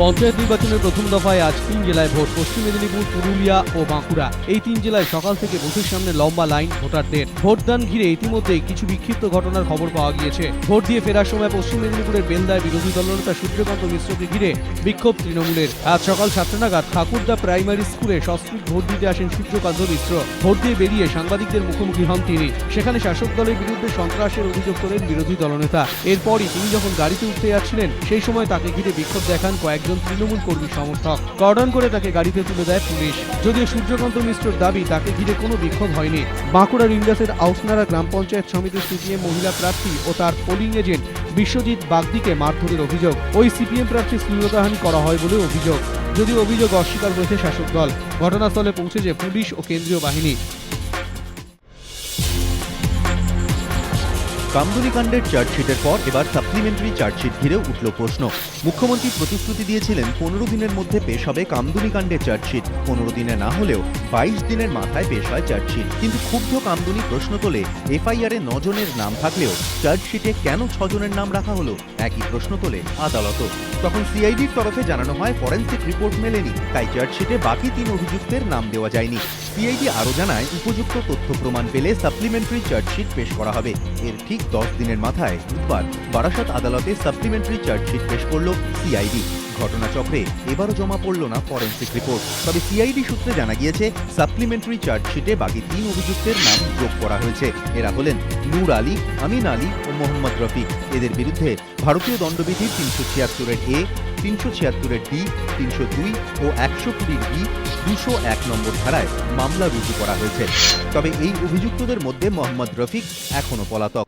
পঞ্চায়েত নির্বাচনের প্রথম দফায় আজ তিন জেলায় ভোট, পশ্চিম মেদিনীপুর, পুরুলিয়া ও বাঁকুড়া। এই তিন জেলায় সকাল থেকে বুথের সামনে লম্বা লাইন ভোটারদের। ভোটদান ঘিরে ইতিমধ্যেই কিছু বিক্ষিপ্ত ঘটনার খবর পাওয়া গিয়েছে। ভোট দিয়ে ফেরার সময় পশ্চিম মেদিনীপুরের বেলদায় বিরোধী দলনেতা সূর্যকান্ত মিশ্রকে ঘিরে বিক্ষোভ তৃণমূলের। আজ সকাল সাতটা নাগাদ ঠাকুরদা প্রাইমারি স্কুলে সস্ত্রীক ভোট দিতে আসেন সূর্যকান্ত মিশ্র। ভোট দিয়ে বেরিয়ে সাংবাদিকদের মুখোমুখি হন তিনি। সেখানে শাসক দলের বিরুদ্ধে সন্ত্রাসের অভিযোগ করেন বিরোধী দলনেতা। এরপরই তিনি যখন গাড়িতে উঠতে যাচ্ছিলেন, সেই সময় তাকে ঘিরে বিক্ষোভ দেখান কয়েকজন তৃণমূল কর্মী সমর্থক। কর্ডন করে তাকে গাড়িতে তুলে দেয় পুলিশ। যদিও সূর্যকান্ত মিশ্রর দাবি, তাকে ঘিরে কোনো বিক্ষোভ হয়নি। বাঁকুড়ার ইন্ডাসের আউসনারা গ্রাম পঞ্চায়েত সমিতির সিপিএম মহিলা প্রার্থী ও তার পোলিং এজেন্ট বিশ্বজিৎ বাগদিকে মারধরের অভিযোগ। ওই সিপিএম প্রার্থী শ্লীলতাহানি করা হয় বলে অভিযোগ। যদিও অভিযোগ অস্বীকার করেছে শাসক দল। ঘটনাস্থলে পৌঁছেছে পুলিশ ও কেন্দ্রীয় বাহিনী। কাণ্ডের চার্জশিটের পর এবার সাপ্লিমেন্টারি চার্জশিট ঘিরেও উঠল প্রশ্ন। মুখ্যমন্ত্রী প্রতিশ্রুতি দিয়েছিলেন, পনেরো দিনের মধ্যে পেশ হবে কাণ্ডের চার্জশিট। পনেরো দিনে না হলেও বাইশ দিনের মাথায় পেশ হয় চার্জশিট। কিন্তু ক্ষুব্ধ কামদুনি প্রশ্ন তোলে, এফআইআরে নজনের নাম থাকলেও চার্জশিটে কেন ছজনের নাম রাখা হলো? একই প্রশ্ন তোলে আদালতও। তখন সিআইডির তরফে জানানো হয়, ফরেন্সিক রিপোর্ট মেলেনি, তাই চার্জশিটে বাকি তিন অভিযুক্তের নাম দেওয়া যায়নি। সিআইডি আরও জানায়, উপযুক্ত তথ্য প্রমাণ পেলে সাপ্লিমেন্টারি চার্জশিট পেশ করা হবে। এর ঠিক দশ দিনের মাথায় বুধবার বারাসাত আদালতে সাপ্লিমেন্টারি চার্জশিট পেশ করল সিআইডি। ঘটনাচক্রে এবারও জমা পড়ল না ফরেন্সিক রিপোর্ট। তবে সিআইডি সূত্রে জানা গিয়েছে, সাপ্লিমেন্টারি চার্জশিটে বাকি তিন অভিযুক্তের নাম যোগ করা হয়েছে। এরা হলেন নূর আলী, আমিন আলী ও মোহাম্মদ রফিক। এদের বিরুদ্ধে ভারতীয় দণ্ডবিধির তিনশো ছিয়াত্তরের এ তিনশো ছিয়াত্তরের ডি, তিনশো দুই ও একশো কুড়ির ডি দুশো এক নম্বর ধারায় মামলা রুজু করা হয়েছে। তবে এই অভিযুক্তদের মধ্যে মোহাম্মদ রফিক এখনও পলাতক।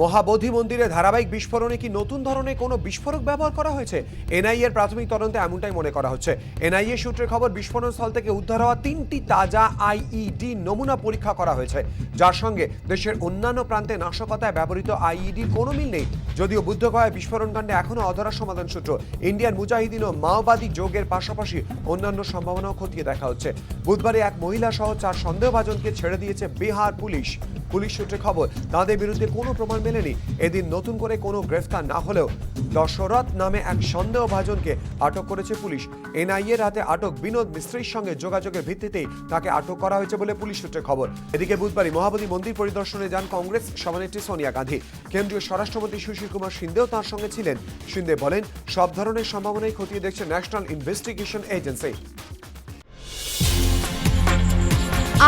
মহাবোধি মন্দিরে ধারাবাহিক বিস্ফোরণে কি নতুন ধরনের কোনো বিস্ফোরক ব্যবহার করা হয়েছে? এনআইএ এর প্রাথমিক তদন্তে এমনটাই মনে করা হচ্ছে। এনআইএ সূত্রের খবর, বিস্ফোরণ স্থল থেকে উদ্ধার হওয়া তিনটি তাজা আইইডি নমুনা পরীক্ষা করা হয়েছে। যার সঙ্গে দেশের অন্যান্য প্রান্তে নাশকতায় ব্যবহৃত আইইডির কোনো মিল নেই। যদিও বুদ্ধগয়ায় বিস্ফোরণ কাণ্ডে এখনও অধরা সমাধান সূত্র, ইন্ডিয়ান মুজাহিদিন ও মাওবাদী যোগের পাশাপাশি অন্যান্য সম্ভাবনাও খতিয়ে দেখা হচ্ছে। বুধবারে এক মহিলা সহ চার সন্দেহভাজনকে ছেড়ে দিয়েছে বিহার পুলিশ। পুলিশ সূত্রে খবর, তাদের বিরুদ্ধে কোনো প্রমাণ মেলেনি। এদিন নতুন করে কোনো গ্রেফতার না হলেও দশরথ নামে এক সন্দেহভাজনকে আটক করেছে পুলিশ। এনআইএর হাতে আটক বিনোদ মিস্ত্রির সঙ্গে যোগাযোগের ভিত্তিতেই তাকে আটক করা হয়েছে বলে পুলিশ সূত্রে খবর। এদিকে বুধবারই মহাবোধি মন্দির পরিদর্শনে যান কংগ্রেস সভানেত্রী সোনিয়া গান্ধী। কেন্দ্রীয় স্বরাষ্ট্রমন্ত্রী সুশীল কুমার সিন্দেও তার সঙ্গে ছিলেন। সিন্দে বলেন, সব ধরনের সম্ভাবনাই খতিয়ে দেখছে ন্যাশনাল ইনভেস্টিগেশন এজেন্সি।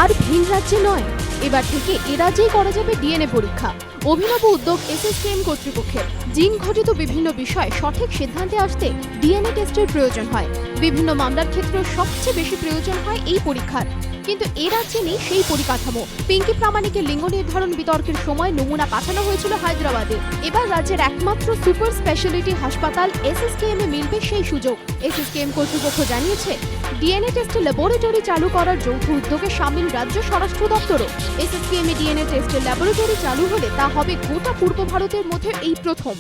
আর ভিন রাজ্যে নয় এবার থেকে এ রাজ্যেই করা যাবে ডিএনএ পরীক্ষা। অভিনব উদ্যোগ এসএসকেএম কর্তৃপক্ষের। জিন ঘটিত বিভিন্ন বিষয়ে সঠিক সিদ্ধান্তে আসতে ডিএনএ টেস্টের প্রয়োজন হয়। বিভিন্ন মামলার ক্ষেত্রে সবচেয়ে বেশি প্রয়োজন হয় এই পরীক্ষার। কিন্তু এ রাজ্যে নেই সেই পরিকাঠামো। পিঙ্কি প্রামাণিকের লিঙ্গ নির্ধারণ বিতর্কের সময় নমুনা পাঠানো হয়েছিল হায়দ্রাবাদে। এবার রাজ্যের একমাত্র সুপার স্পেশালিটি হাসপাতাল এসএসকেএম এ মিলবে সেই সুযোগ। এসএসকেএম কর্তৃপক্ষ জানিয়েছে, ডিএনএ টেস্টে ল্যাবরেটরি চালু করার যৌথ উদ্যোগে সামিল রাজ্য স্বরাষ্ট্র দপ্তরও। এসএসকেএম এ ডিএনএ টেস্টের ল্যাবরেটরি চালু হলে তা হবে গোটা পূর্ব ভারতের মধ্যে এই প্রথম।